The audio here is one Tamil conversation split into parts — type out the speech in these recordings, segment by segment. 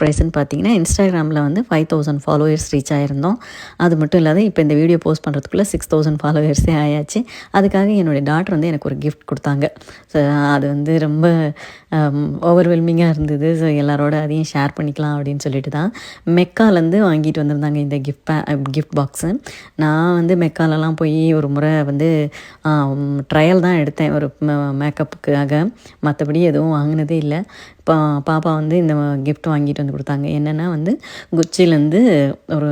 ப்ரைஸ்ன்னு பார்த்தீங்கன்னா இன்ஸ்டாகிராமில் வந்து ஃபைவ் தௌசண்ட் ஃபாலோவர்ஸ் ரீச் ஆயிருந்தோம். அது மட்டும் இல்லாத இப்போ இந்த வீடியோ போஸ்ட் பண்ணுறதுக்குள்ளே சிக்ஸ் தௌசண்ட் ஃபாலோவர்ஸே ஆயாச்சு. அதுக்காக என்னுடைய டாட்டர் வந்து எனக்கு ஒரு கிஃப்ட் கொடுத்தாங்க. ஸோ அது வந்து ரொம்ப um, ஓவர்வெல்மிங்காக இருந்தது. ஸோ எல்லாரோட அதையும் ஷேர் பண்ணிக்கலாம் அப்படின்னு சொல்லிட்டு தான் மெக்காலேருந்து வாங்கிட்டு வந்திருந்தாங்க இந்த கிஃப்ட் கிஃப்ட் பாக்ஸு நான் வந்து மெக்காலெல்லாம் போய் ஒரு முறை வந்து um, ட்ரையல் தான் எடுத்தேன். ஒரு மேக்கப்புக்காக மற்றபடி எதுவும் வாங்கினதே இல்லை. பா பாப்பா வந்து இந்த கிஃப்ட் வாங்கிட்டு வந்து கொடுத்தாங்க. என்னென்னா வந்து குச்சிலேருந்து ஒரு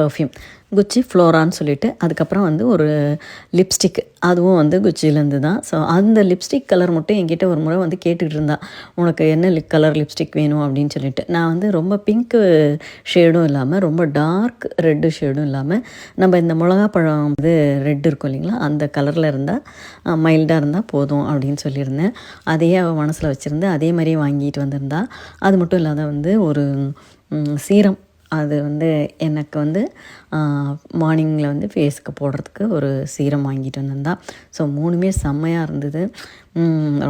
பர்ஃப்யூம் குச்சி ஃப்ளோரான்னு சொல்லிட்டு அதுக்கப்புறம் வந்து ஒரு லிப்ஸ்டிக் அதுவும் வந்து குச்சிலேருந்து தான். ஸோ அந்த லிப்ஸ்டிக் கலர் மட்டும் என்கிட்ட ஒரு முறை வந்து கேட்டுக்கிட்டு இருந்தா. உனக்கு என்ன லிப் கலர் லிப்ஸ்டிக் வேணும் அப்படின்னு சொல்லிட்டு. நான் வந்து ரொம்ப பிங்க்கு ஷேடும் இல்லாமல் ரொம்ப டார்க் ரெட்டு ஷேடும் இல்லாமல் நம்ம இந்த மிளகா பழம் வந்து ரெட் இருக்கும் இல்லைங்களா? அந்த கலரில் இருந்தால் மைல்டாக இருந்தால் போதும் அப்படின்னு சொல்லியிருந்தேன். அதையே அவள் மனசில் வச்சுருந்து அதே மாதிரியே வாங்கிட்டு வந்திருந்தா. அது மட்டும் இல்லாத வந்து ஒரு சீரம். அது வந்து எனக்கு வந்து மார்னிங்கில் வந்து ஃபேஸுக்கு போடுறதுக்கு ஒரு சீரம் வாங்கிட்டு வந்திருந்தா. ஸோ மூணுமே செம்மையாக இருந்தது.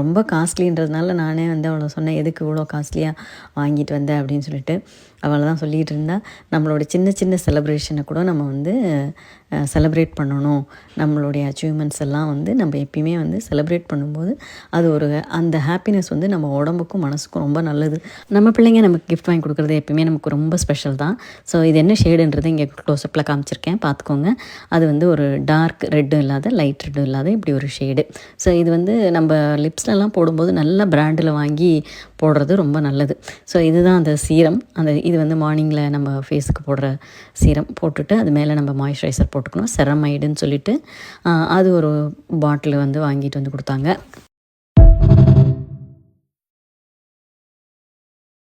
ரொம்ப காஸ்ட்லின்றதுனால நானே வந்து அவளை சொன்னேன் எதுக்கு இவ்வளோ காஸ்ட்லியாக வாங்கிட்டு வந்தேன் அப்படின்னு சொல்லிட்டு. அவளை தான் சொல்லிகிட்டு இருந்தா. நம்மளோட சின்ன சின்ன செலப்ரேஷனை கூட நம்ம வந்து செலப்ரேட் பண்ணணும். நம்மளுடைய அச்சீவ்மெண்ட்ஸ் எல்லாம் வந்து நம்ம எப்பயுமே வந்து செலப்ரேட் பண்ணும்போது அது ஒரு அந்த ஹாப்பினஸ் வந்து நம்ம உடம்புக்கும் மனசுக்கும் ரொம்ப நல்லது. நம்ம பிள்ளைங்க நமக்கு கிஃப்ட் வாங்கி கொடுக்குறது எப்பயுமே நமக்கு ரொம்ப ஸ்பெஷல் தான். தான் ஸோ இது என்ன ஷேடுன்றது இங்கே க்ளோஸ்அப்பில் காமிச்சிருக்கேன். பார்த்துக்கோங்க. அது வந்து ஒரு டார்க் ரெட்டும் இல்லாத லைட் ரெட்டும் இல்லாத இப்படி ஒரு ஷேடு ஸோ இது வந்து நம்ம லிப்ஸ்லலாம் போடும்போது நல்ல பிராண்டில் வாங்கி போடுறது ரொம்ப நல்லது. ஸோ இதுதான் அந்த சீரம் அந்த இது வந்து மார்னிங்கில் நம்ம ஃபேஸுக்கு போடுற சீரம் போட்டுட்டு அது மேலே நம்ம மாய்ஸ்சரைசர் போட்டுக்கணும். செரமைடுன்னு சொல்லிட்டு அது ஒரு பாட்டில் வந்து வாங்கிட்டு வந்து கொடுத்தாங்க.